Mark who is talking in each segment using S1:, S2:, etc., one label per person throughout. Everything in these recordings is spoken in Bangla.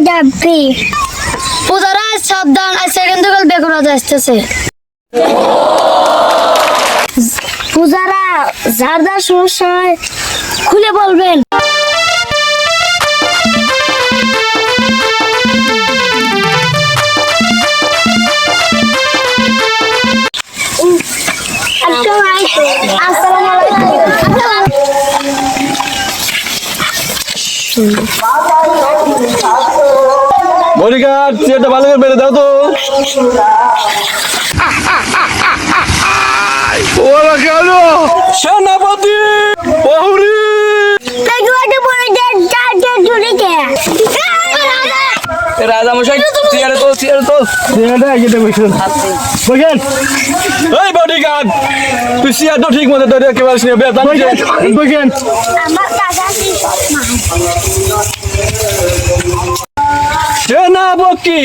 S1: যাবি পূজারা সাবধান আজ সেকেন্ড থেকে বেগুন আসতেছে পূজারা যার যার সমস্যা খুলে বলবেন আসসালামু
S2: বডিগার্ড চেয়ারটা ভালো করে বেড়ে দাও তো। ওরা কেন? সেনাপতি
S1: কে?
S2: রাজা মশাই চেয়ারে তো চেয়ারে তো বসুন বসেন। এই বডিগার্ড তুই চেয়ারটা ঠিক মতো ধরে কে পারিস না বেতন বসেন
S1: আমার দাদা কি?
S2: সেনাপতি।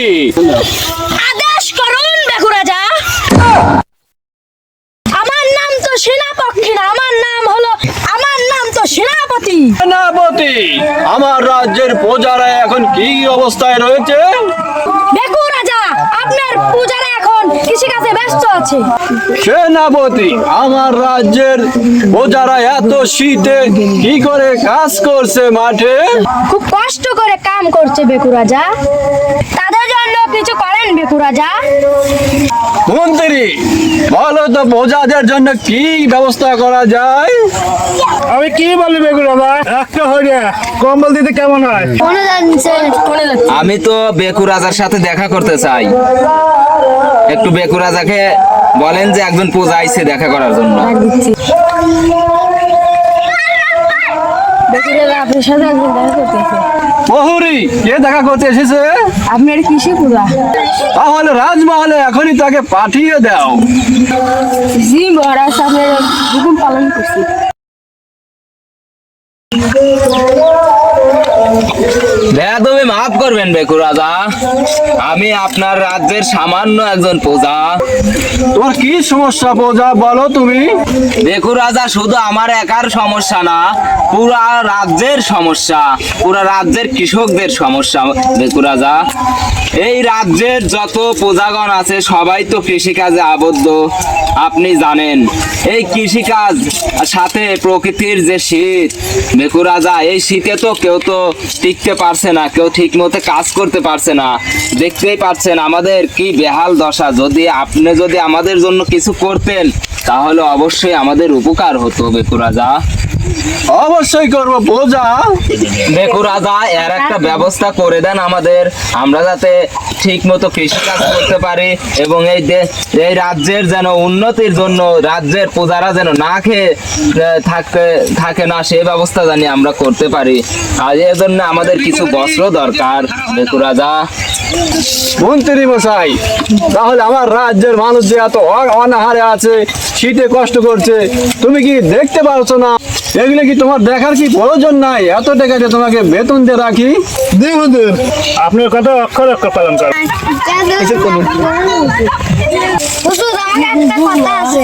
S1: আদেশ করুন বেকুরাজা আমার নাম তো সেনাপক্ষী না আমার নাম হলো আমার নাম তো সেনাপতি।
S2: সেনাপতি আমার রাজ্যের প্রজারা এখন কি অবস্থায় রয়েছে
S1: বেগু রাজা আপনার পূজারা এখন কৃষিকাজে ব্যস্ত আছে।
S2: সেনাপতি আমার রাজ্যের প্রজারা এত শীতে কি করে কাজ করছে মাঠে?
S1: খুব কষ্ট করে কাম করছে বেকু রাজা তাদের জন্য কিছু করেন বেকু রাজা
S2: মন্ত্রী বলো তো প্রজাদের জন্য কি ব্যবস্থা করা যায়?
S3: আমি কি বলি বেগুন বাবা একটা হয়ে কম্বল দিতে কেমন হয়?
S4: আমি তো বেকু রাজার সাথে দেখা করতে চাই। একটু বেকু যাকে বলেন যে একজন পূজা আইছে দেখা করার জন্য।
S1: আপনার সাথে দেখা করতেছে।
S2: প্রহরী কে দেখা করতে এসেছে?
S1: আপনার কৃষি পূজা?
S2: তাহলে রাজমহলে এখনই তাকে পাঠিয়ে দাও।
S1: জি মহারাজ আপনার হুকুম পালন করছি।
S4: দেখা তুমি মাফ করবেন বেকু রাজা। আমি আপনার রাজ্যের সামান্য একজন প্রজা।
S2: তোমার কি সমস্যা প্রজা বলো তুমি?
S4: বেকু রাজা শুধু আমার একার সমস্যা না পুরা রাজ্যের সমস্যা পুরা রাজ্যের কৃষকদের সমস্যা বেকু রাজা। এই রাজ্যের যত প্রজাগণ আছে, সবাই তো কৃষিকাজে আবদ্ধ। আপনি জানেন, এই কৃষিকাজ সাথে প্রকৃতির যে শীত বেকু রাজা, এই শীতে তো কেউ তো টিকতে পারছে না, কেউ ঠিক মতো কাজ করতে পারছে না। দেখতেই পাচ্ছেন আমাদের কি বেহাল দশা। যদি আপনি যদি আমাদের জন্য কিছু করতেন, তাহলে অবশ্যই আমাদের উপকার হতো বেকু রাজা।
S2: অবশ্যই করব প্রজা
S4: বেকু রাজা এর একটা ব্যবস্থা করে দেন আমাদের। আমরা যাতে ঠিক মতো কৃষিকাজ করতে পারি এবং এই এই রাজ্যের যেন উন্নতির জন্য রাজ্যের প্রজারা যেন না খেয়ে থাকে থাকে না সেই ব্যবস্থা জানি আমরা করতে পারি। আর এর জন্য আমাদের কিছু বস্ত্র দরকার। বেকু রাজা।
S2: মন্ত্রী মশাই তাহলে আমার রাজ্যের মানুষ যে এত অনাহারে আছে শীতে কষ্ট করছে তুমি কি দেখতে পারছ না? এগুলো কি তোমার দেখার কি প্রয়োজন নাই? এত টাকা দিয়ে তোমাকে বেতন দিয়ে রাখি।
S3: আপনার কথা অক্ষর অক্ষর পালন করেন।
S1: আছে।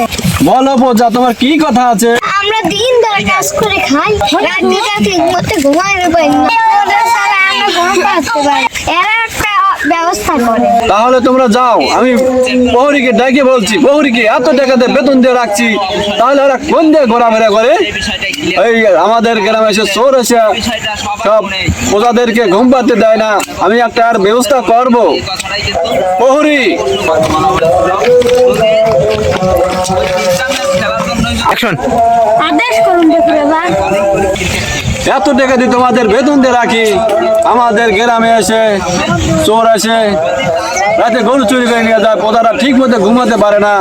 S2: বলো প্রজা তোমার কি কথা আছে?
S1: আমরা দিন ধরে কাজ করে খাই রাত্রিটা ঠিক মতো ঘুমাইতে পারি না। এরা ব্যবস্থা করে।
S2: তাহলে তোমরা যাও আমি প্রহরীকে ডাকে বলছি প্রহরীকে এত টাকা দিয়ে বেতন দিয়ে রাখছি তাহলে ওরা কোন দিয়ে ঘোরাফেরা করে। এই আমাদের গ্রামে এসে চোর এসে সব প্রজাদেরকে ঘুম পাতে দেয় না আমি একটা আর ব্যবস্থা করব। প্রহরী
S4: অ্যাকশন
S1: আদেশ করুন দেখি বাবা।
S2: এত টাকা দিয়ে তোমাদের বেতন দিয়ে রাখি। আমাদের গ্রামে এসে, চোর আসে রাতে গরু চুরি করে নিয়ে যায় পদারা ঠিক মতো ঘুমাতে পারে না।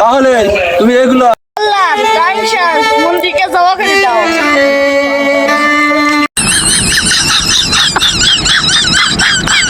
S2: তাহলে তুমি এগুলো